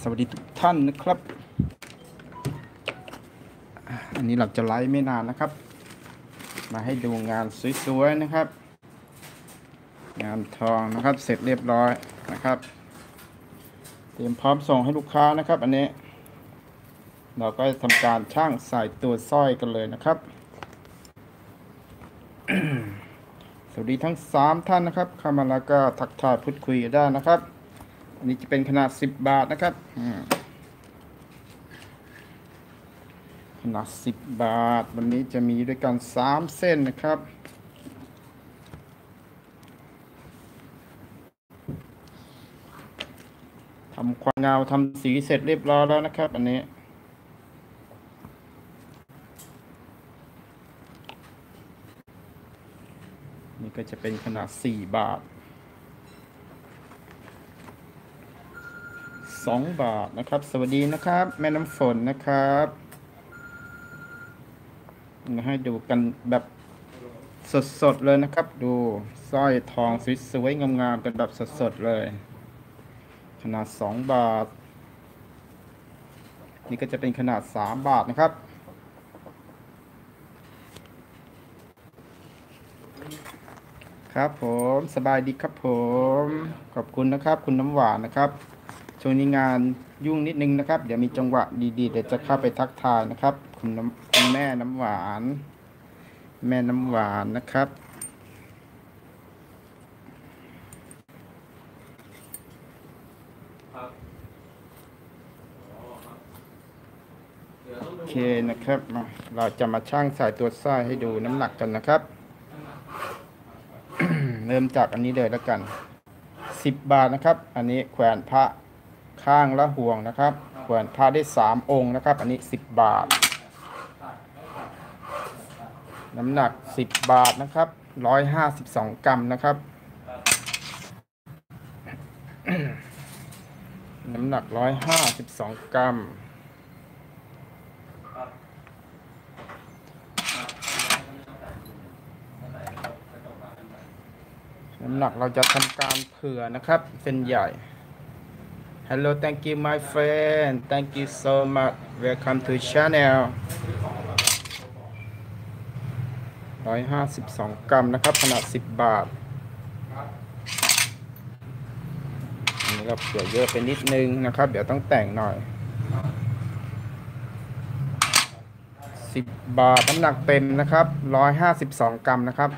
สวัสดีทุกท่านนะครับ อันนี้เราจะไลฟ์ไม่นานนะครับ มาให้ดูงานสวยๆนะครับ งานทองนะครับ เสร็จเรียบร้อยนะครับ เตรียมพร้อมส่งให้ลูกค้านะครับ อันนี้ เราก็ทำการช่างใส่ตัวสร้อยกันเลยนะครับ สวัสดีทั้ง 3 ท่านนะครับเข้ามาแล้วก็ทักทายพูดคุยได้นะครับ อันนี้จะเป็นขนาด 10 บาทนะครับขนาด 10 บาท วันนี้จะมีด้วยกัน 3 เส้นนะครับ ทำความเงาทำสีเสร็จเรียบร้อยแล้วนะครับ อันนี้นี่ก็จะเป็นขนาด 4 บาท 2 บาทนะครับ สวัสดีนะครับ แม่น้ำฝนนะครับมาให้ดูกันแบบสดๆเลยนะครับ ดูสร้อยทองสวยๆงามๆกันแบบสดๆเลย ขนาด 2 บาท นี่ก็จะเป็นขนาด 3 บาทนะครับครับผมสบายดีครับผม ขอบคุณนะครับ คุณน้ำหวานนะครับ ช่วงนี้งานยุ่งนิดนึงนะครับ เดี๋ยวมีจังหวะดีๆเดี๋ยวจะเข้าไปทักทายนะครับ คุณน้ำคุณแม่น้ำหวาน แม่น้ำหวานนะครับโอเคนะครับมาเราจะมาช่างสายตัวสร้อยให้ดูน้ำหนักกันนะครับ เริ่มจากอันนี้เลยแล้วกัน 10 บาทนะครับ อันนี้แขวนพระ ข้างละห่วงนะครับแขวนพระได้3องค์นะครับ อันนี้10บาท น้ำหนัก10บาทนะครับ152กรัมนะครับ น้ำหนัก152กรัมน้ำหนักเราจะทำการเผื่อนะครับ เส้นใหญ่ Hello thank you my friend thank you so much welcome to channel 152 กรัมนะครับ ขนาด 10 บาท อันนี้เราเผื่อเยอะไปนิดนึงนะครับ เดี๋ยวต้องแต่งหน่อย 10 บาท น้ำหนักเต็มนะครับ 152 กรัมนะครับ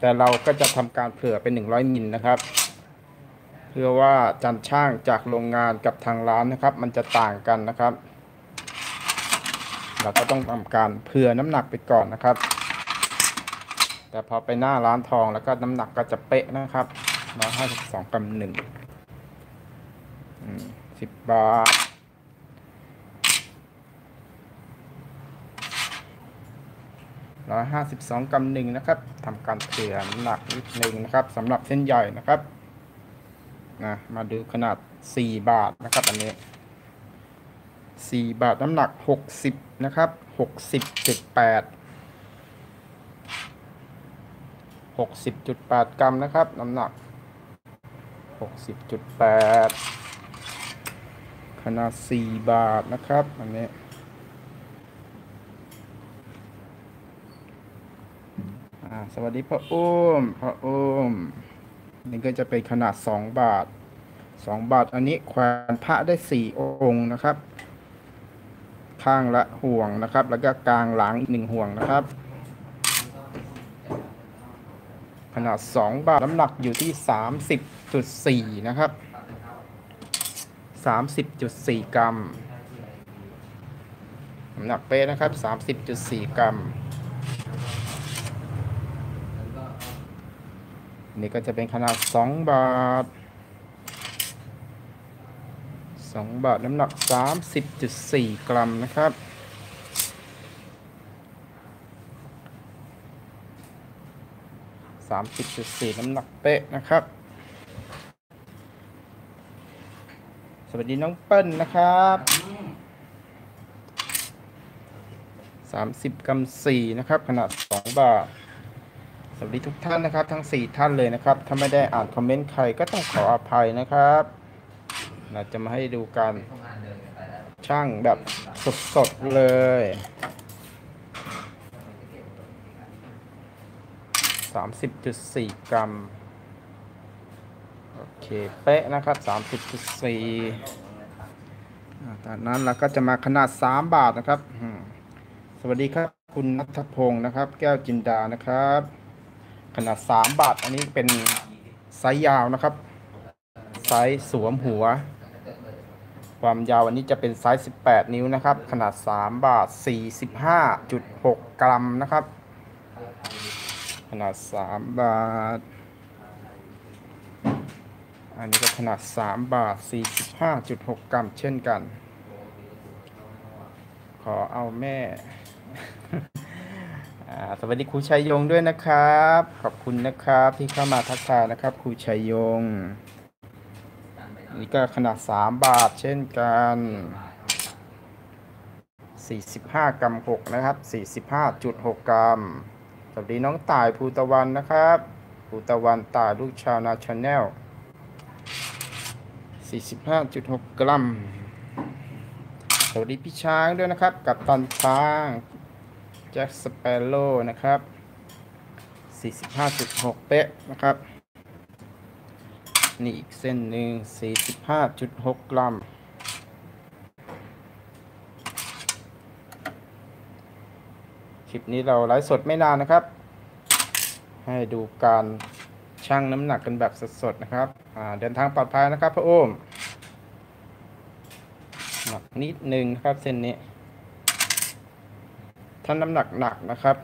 แต่เราก็จะทำการเผื่อเป็น 100 มิลนะครับ พื่อว่าจันช่างจากโรงงานกับทางร้านนะครับ มันจะต่างกันนะครับ เราก็ต้องทำการเผื่อน้ำหนักไปก่อนนะครับ แต่พอไปหน้าร้านทองแล้วก็น้ำหนักก็จะเป๊ะนะครับ152กรัมหนึ่งสิบบาทร้อยห้าสิบสองกรัมหนึ่งนะครับทำการเผื่อน้ำหนักนิดหนึ่งนะครับสำหรับเส้นใหญ่นะครับ นะมาดูขนาดสี่บาทนะครับอันนี้สี่บาทน้ำหนักหกสิบนะครับหกสิบจุดแปดหกสิบจุดแปดกรัมนะครับ น้ำหนักหกสิบจุดแปดขนาดสี่บาทนะครับอันนี้สวัสดีพ่ออุ้มพ่ออุ้ม นี่ก็จะเป็นขนาด 2 บาท 2 บาท อันนี้แขวนพระได้ 4 องค์นะครับ ข้างละห่วงนะครับ แล้วก็กลางหลังอีกหนึ่งห่วงนะครับ ขนาด 2 บาทน้ำหนักอยู่ที่ 30.4 นะครับ 30.4 กรัมน้ำหนักเป๊ะนะครับ 30.4 กรัม นี่ก็จะเป็นขนาด 2 บาท 2 บาทน้ำหนัก 30.4 กรัมนะครับ 30.4 น้ำหนักเป๊ะนะครับ สวัสดีน้องเปิ้ลนะครับ 30 กรัม4นะครับ ขนาด 2 บาท สวัสดีทุกท่านนะครับ ทั้ง 4 ท่านเลยนะครับ ถ้าไม่ได้อ่านคอมเมนต์ใครก็ต้องขออภัยนะครับเราจะมาให้ดูการช่างแบบสดๆเลย30.4กรัม โอเค เป๊ะนะครับ30.4อ่าจากนั้นเราก็จะมาขนาด3บาทนะครับ สวัสดีครับคุณนัทพงศ์นะครับ แก้วจินดานะครับ ขนาด 3 บาท อันนี้เป็นไซส์ยาวนะครับ ไซส์สวมหัว ความยาวอันนี้จะเป็นไซส์ 18 นิ้วนะครับ ขนาด 3 บาท 45.6 กรัมนะครับ ขนาด 3 บาท อันนี้ก็ขนาด 3 บาท 45.6 กรัมเช่นกัน ขอเอาแม่ สวัสดีครูชัยยงด้วยนะครับ ขอบคุณนะครับที่เข้ามาทักทายนะครับครูชัยยง นี่ก็ขนาด 3 บาทเช่นกัน 45 กรัม 6 นะครับ 45.6 กรัม สวัสดีน้องต่ายภูตะวันนะครับภูตะวันต่ายลูกชาวนาชาแนล 45.6 กรัม สวัสดีพี่ช้างด้วยนะครับ กับตันช้าง จ็คสเปโร่นะครับ45.6 เป๊ะนะครับ นี่อีกเส้นหนึ่ง45.6 กรัม คลิปนี้เราไลฟ์สดไม่นานนะครับ ให้ดูการชั่งน้ำหนักกันแบบสดๆนะครับอ่าเดินทางปลอดภัยนะครับพระโอมหนักนิดนึงนะครับเส้นนี้ ถ้าน้ำหนักหนักนะครับ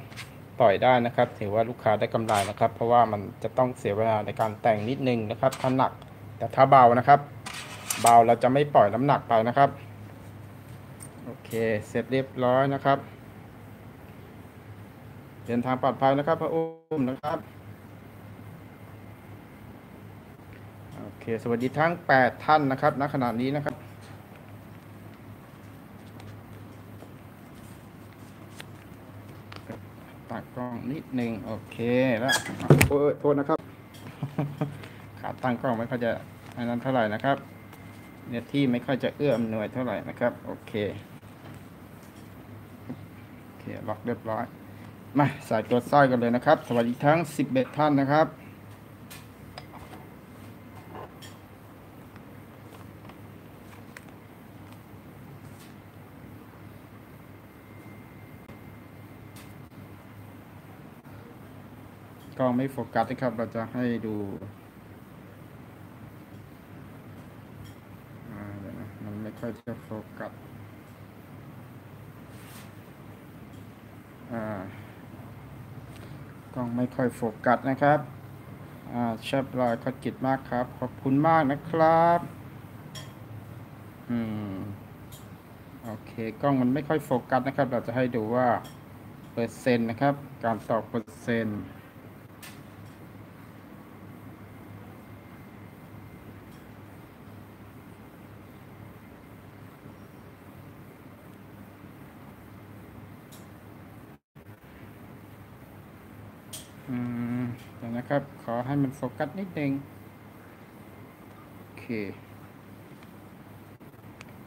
ปล่อยได้นะครับ ถือว่าลูกค้าได้กำไรนะครับ เพราะว่ามันจะต้องเสียเวลาในการแต่งนิดนึงนะครับถ้าหนัก แต่ถ้าเบานะครับ เบาเราจะไม่ปล่อยน้ำหนักไปนะครับโอเคเสร็จเรียบร้อยนะครับเดินทางปลอดภัยนะครับพระอุ้มนะครับโอเค สวัสดีทั้ง 8 ท่านนะครับณขณะนี้นะครับ ตัดกล้อง นิดหนึ่งโอเคแล้วโอ้ยโทษนะครับ ขาตั้งกล้องไม่ค่อยจะอันนั้นเท่าไหร่นะครับเนี่ยที่ไม่ค่อยจะเอื้ออำนวยเท่าไหร่นะครับโอเคโอเคล็อกเรียบร้อยมาใส่ตัวสร้อยกันเลยนะครับ สวัสดีทั้ง 11 ท่านนะครับ ก็ ไม่โฟกัสนะครับ เราจะให้ดูเดี๋ยวนะมันไม่ค่อยจะโฟกัสกล้องไม่ค่อยโฟกัสนะครับอ่าเชฟรอยขอบกิจมากครับ ขอบคุณมากนะครับ อืม โอเค กล้องมันไม่ค่อยโฟกัสนะครับ เราจะให้ดูว่า เปอร์เซ็นต์นะครับ การตอบเปอร์เซ็นต์ อืมเดี๋ยว นะครับ ขอให้มันโฟกัสนิดนึง โอเค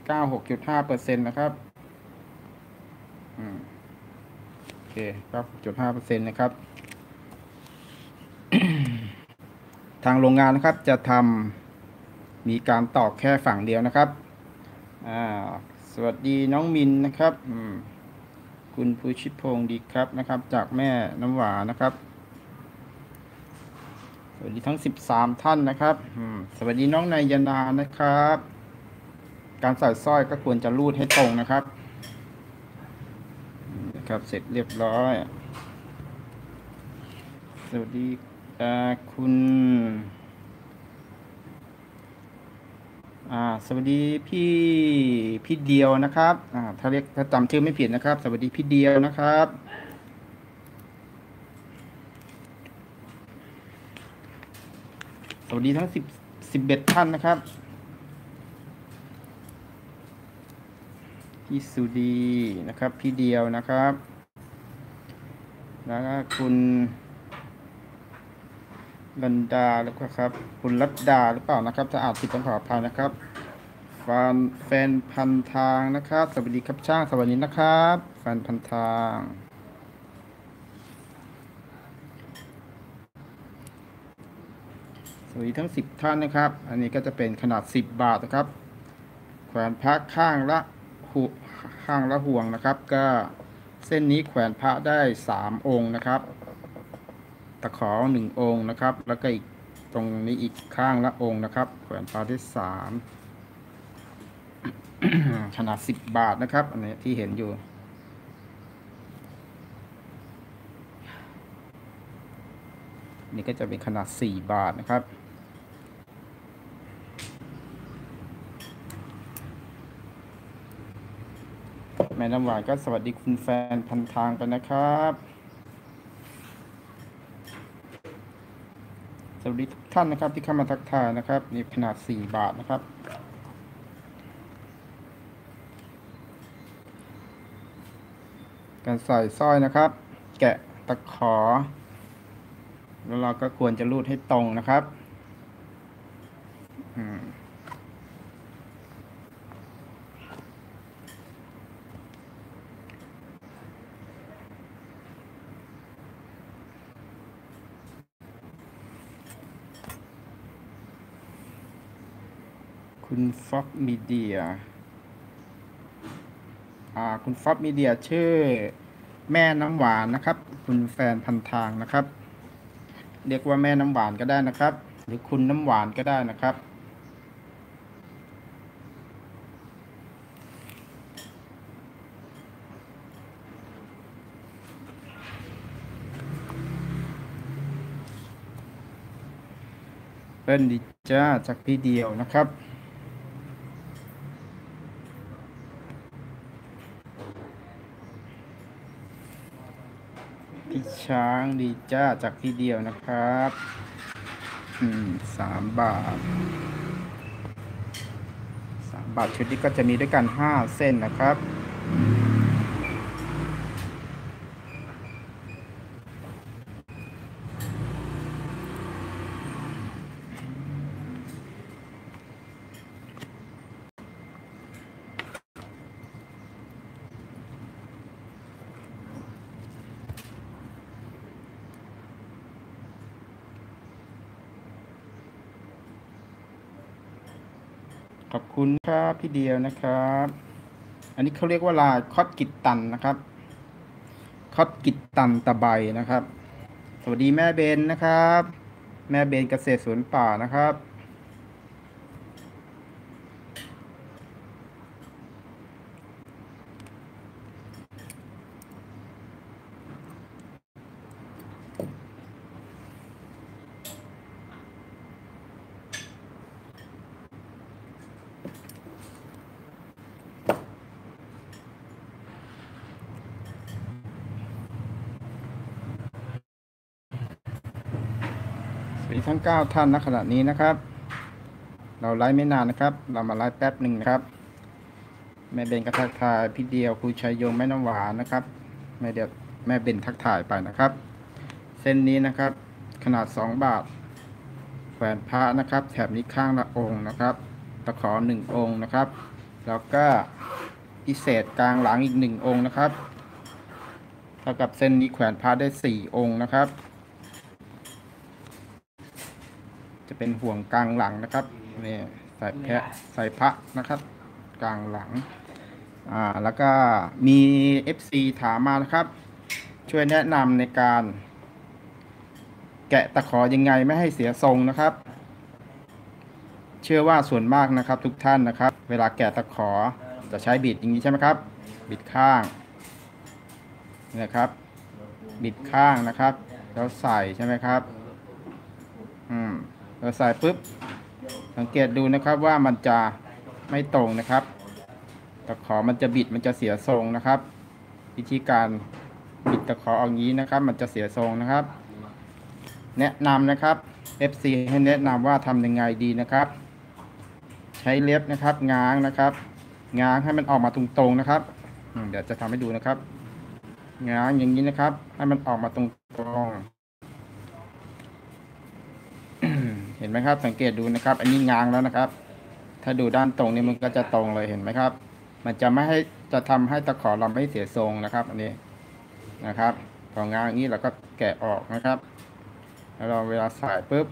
เก้าหกจุดห้าเปอร์เซ็นต์นะครับ อืม โอเคเก้าจุดห้าเปอร์เซ็นต์นะครับ ทางโรงงานนะครับจะทำมีการตอกแค่ฝั่งเดียวนะครับ อ่า สวัสดีน้องมินนะครับ อืมคุณภูชิพงศ์ดีครับนะครับ จากแม่น้ำหวานนะครับ สวัสดีทั้ง 13 ท่านนะครับสวัสดีน้องนายยนานะครับ การใส่สร้อยก็ควรจะรูดให้ตรงนะครับนะครับ เสร็จเรียบร้อย สวัสดีอ่าคุณอ่าสวัสดีพี่พี่เดียวนะครับอ่าถ้าเรียกถ้าจำชื่อไม่ผิดนะครับ สวัสดีพี่เดียวนะครับ วัสดีทั้งสิบสิบเอ็ดท่านนะครับพี่สุดีนะครับ พี่เดียวนะครับ แล้วก็คุณลันดาแล้วก็ครับ คุณรัตดาหรือเปล่านะครับถ้าอานผิดต้องขออภัยนะครับแฟนแฟนพันทางนะครับ สวัสดีครับช่างสวัสดีนะครับ แฟนพันทาง สวัสดีทั้ง 10 ท่านนะครับ อันนี้ก็จะเป็นขนาด 10 บาทนะครับแขวนพระข้างละหุข้างละห่วงนะครับ ก็เส้นนี้แขวนพระได้ 3 องค์นะครับ ตะขอหนึ่งองค์นะครับ แล้วก็อีกตรงนี้อีกข้างละองค์นะครับ แขวนพระได้สามขนาด 10 บาทนะครับ อันนี้ที่เห็นอยู่นี่ก็จะเป็นขนาด 4 บาทนะครับ ม่น้ำหวานก็สวัสดีคุณแฟนพันทางกันนะครับสวัสดีทุกท่านนะครับที่เข้ามาทักทายนะครับนี่ขนาด 4 บาทนะครับการใส่สร้อยนะครับ แกะตะขอ แล้วเราก็ควรจะรูดให้ตรงนะครับ อืม คุณฟ็อกมีเดียอ่าคุณฟ็อกมีเดียชื่อแม่น้ำหวานนะครับ คุณแฟนพันทางนะครับ เรียกว่าแม่น้ำหวานก็ได้นะครับ หรือคุณน้ำหวานก็ได้นะครับเป็นดิจ้าจากพี่เดียวนะครับ พี่ช้างดีจ้าจากพี่เดียวนะครับ อืมสามบาทสามบาทชุดนี้ก็จะมีด้วยกันห้าเส้นนะครับ ขอบคุณครับพี่เดียวนะครับ อันนี้เขาเรียกว่าลายคอดกิตตันนะครับคอดกิตตันตะไบนะครับ สวัสดีแม่เบนนะครับ แม่เบนเกษตรสวนป่านะครับ มีทั้ง 9 ท่านณขณะนี้นะครับ เราไลฟ์ไม่นานนะครับ เรามาไลฟ์แป๊บหนึ่งนะครับ แม่เบนก็ทักทายพี่เดียวครูชัยยงแม่น้ำหวานนะครับ แม่เดียวแม่เบนทักทายไปนะครับ เส้นนี้นะครับ ขนาด 2 บาท แขวนพระนะครับ แถบนี้ข้างละองค์นะครับตะขอหนึ่งองค์นะครับ แล้วก็พิเศษกลางหลังอีกหนึ่งองค์นะครับ เท่ากับเส้นนี้แขวนพระได้สี่องค์นะครับ จะเป็นห่วงกลางหลังนะครับนี่ใส่แพะใส่พระนะครับ กลางหลังอ่าแล้วก็มี FC ถามมานะครับ ช่วยแนะนำในการ แกะตะขอยังไงไม่ให้เสียทรงนะครับ เชื่อว่าส่วนมากนะครับ ทุกท่านนะครับ เวลาแกะตะขอจะใช้บิดอย่างนี้ใช่ไหมครับ บิดข้างนี่นะครับ บิดข้างนะครับ แล้วใส่ใช่ไหมครับ เราใส่ปุ๊บ สังเกตดูนะครับว่ามันจะไม่ตรงนะครับตะขอมันจะบิดมันจะเสียทรงนะครับ วิธีการบิดตะขอเอางี้นะครับ มันจะเสียทรงนะครับ แนะนำนะครับ FC ให้แนะนำว่าทำยังไงดีนะครับ ใช้เล็บนะครับง้างนะครับ ง้างให้มันออกมาตรงๆนะครับเดี๋ยวจะทำให้ดูนะครับ ง้างอย่างนี้นะครับ ให้มันออกมาตรงๆ เห็นไหมครับ สังเกตดูนะครับ อันนี้ง้างแล้วนะครับ ถ้าดูด้านตรงนี่มันก็จะตรงเลยเห็นไหมครับ มันจะไม่ให้จะทำให้ตะขอเราไม่เสียทรงนะครับ อันนี้นะครับ พองานอย่างนี้เราก็แกะออกนะครับแล้วเราเวลาใส่ปุ๊บ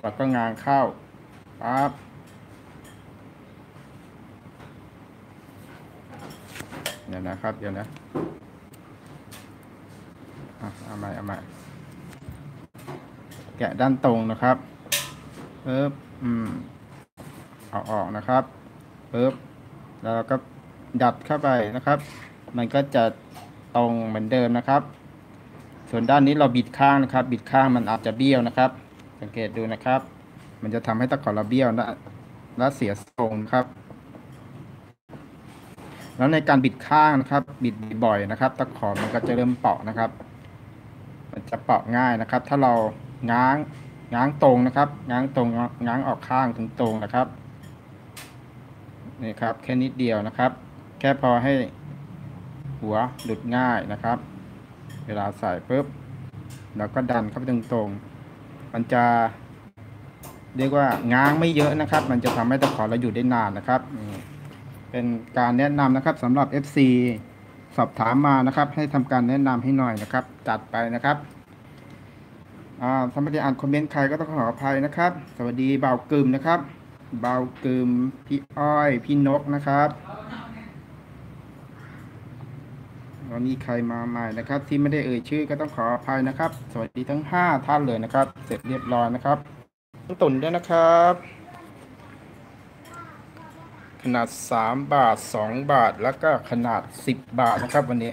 เราก็งานเข้าปั๊บเดี๋ยวนะครับ เดี๋ยวนะอะเอาใหม่เอาใหม่ แกะด้านตรงนะครับปึ๊บอืมเอาออกนะครับปึ๊บแล้วเราก็ดัดเข้าไปนะครับ มันก็จะตรงเหมือนเดิมนะครับ ส่วนด้านนี้เราบิดข้างนะครับ บิดข้างมันอาจจะเบี้ยวนะครับ สังเกตดูนะครับ มันจะทำให้ตะขอเราเบี้ยวและและเสียทรงครับ แล้วในการบิดข้างนะครับ บิดบ่อยนะครับ ตะขอมันก็จะเริ่มเปาะนะครับ มันจะเปาะง่ายนะครับ ถ้าเรา ง้างง้างตรงนะครับ ง้างตรงง้างออกข้างถึงตรงนะครับนี่ครับ แค่นิดเดียวนะครับ แค่พอให้หัวหลุดง่ายนะครับ เวลาใส่ปุ๊บเราก็ดันเข้าไปตรงๆมันจะเรียกว่าง้างไม่เยอะนะครับ มันจะทำให้ตะขอเราอยู่ได้นานนะครับ เป็นการแนะนำนะครับสำหรับ FC สอบถามมานะครับ ให้ทำการแนะนำให้หน่อยนะครับ จัดไปนะครับ อ่าถ้าไม่ได้อ่านคอมเมนต์ใครก็ต้องขออภัยนะครับ สวัสดีเบากึมนะครับเบากึมพี่อ้อย พี่นกนะครับวันนี้ใครมาใหม่นะครับ ที่ไม่ได้เอ่ยชื่อก็ต้องขออภัยนะครับ สวัสดีทั้ง 5 ท่านเลยนะครับ เสร็จเรียบร้อยนะครับต้องตุนด้วยนะครับ ขนาด 3 บาท 2 บาทแล้วก็ขนาด 10 บาทนะครับวันนี้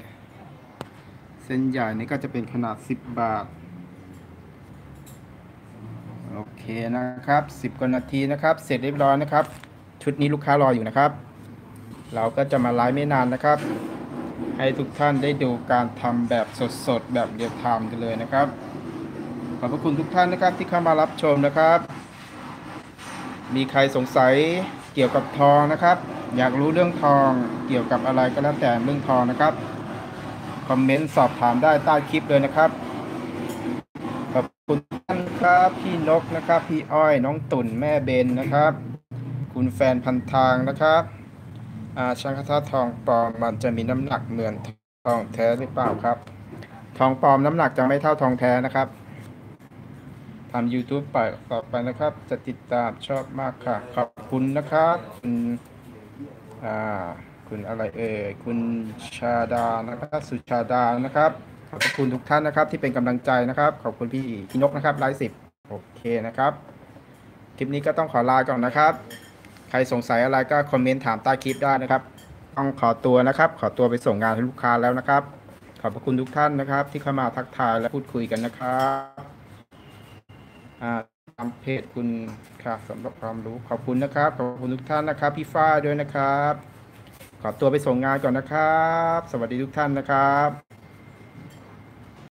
เส้นใหญ่นี่ก็จะเป็นขนาด 10 บาท โอเคนะครับ 10กว่านาทีนะครับ เสร็จเรียบร้อยนะครับ ชุดนี้ลูกค้ารออยู่นะครับ เราก็จะมาไลฟ์ไม่นานนะครับ ให้ทุกท่านได้ดูการทำแบบสดๆ แบบเรียลไทม์กันเลยนะครับ ขอบพระคุณทุกท่านนะครับที่เข้ามารับชมนะครับ มีใครสงสัยเกี่ยวกับทองนะครับ อยากรู้เรื่องทองเกี่ยวกับอะไรก็แล้วแต่เรื่องทองนะครับ คอมเมนต์สอบถามได้ใต้คลิปเลยนะครับ ขอบคุณ ครับ พี่นกนะครับ พี่อ้อยน้องตุ่นแม่เบนนะครับ คุณแฟนพันทางนะครับอ่าช่างกระทะทองปลอมมันจะมีน้ำหนักเหมือนทองแท้หรือเปล่าครับ ทองปลอมน้ำหนักจะไม่เท่าทองแท้นะครับทำ YouTube ไปต่อไปนะครับ จะติดตามชอบมากค่ะ ขอบคุณนะครับคุณอ่าคุณอะไรเอ่ยคุณชาดานะครับ สุชาดานะครับ ขอบคุณทุกท่านนะครับ ที่เป็นกำลังใจนะครับ ขอบคุณพี่พี่นกนะครับไลฟ์สิบโอเคนะครับ คลิปนี้ก็ต้องขอลาก่อนนะครับ ใครสงสัยอะไรก็คอมเมนต์ถามใต้คลิปได้นะครับ ต้องขอตัวนะครับ ขอตัวไปส่งงานให้ลูกค้าแล้วนะครับ ขอบพระคุณทุกท่านนะครับ ที่เข้ามาทักทายและพูดคุยกันนะครับตามเพจคุณค่ะสำหรับความรู้ขอบคุณนะครับ ขอบคุณทุกท่านนะครับ พี่ฝ้าด้วยนะครับ ขอตัวไปส่งงานก่อนนะครับ สวัสดีทุกท่านนะครับ